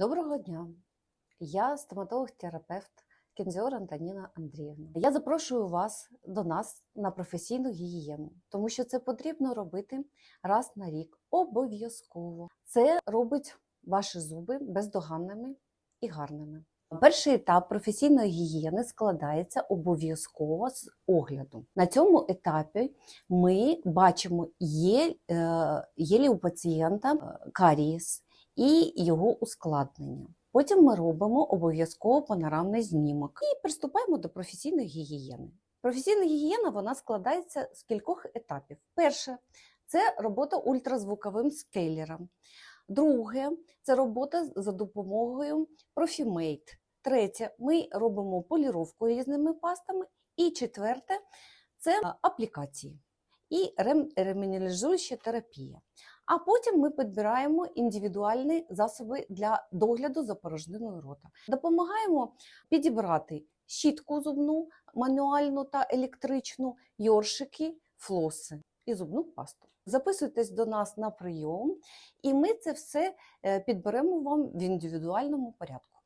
Доброго дня! Я стоматолог-терапевт Кензіор Антоніна Андріївна. Я запрошую вас до нас на професійну гігієну, тому що це потрібно робити раз на рік. Обов'язково. Це робить ваші зуби бездоганними і гарними. Перший етап професійної гігієни складається обов'язково з огляду. На цьому етапі ми бачимо, є, е, є ли у пацієнта е, карієс і його ускладнення. Потім ми робимо обов'язково панорамний знімок і приступаємо до професійної гігієни. Професійна гігієна вона складається з кількох етапів. Перше це робота ультразвуковим скейлером. Друге це робота за допомогою профімейт. Третє ми робимо поліровку різними пастами. І четверте це аплікації і рем- ремінералізуюча терапія. А потім ми підбираємо індивідуальні засоби для догляду за порожниною рота. Допомагаємо підібрати щітку зубну, мануальну та електричну, йоршики, флоси і зубну пасту. Записуйтесь до нас на прийом, і ми це все е, підберемо вам в індивідуальному порядку.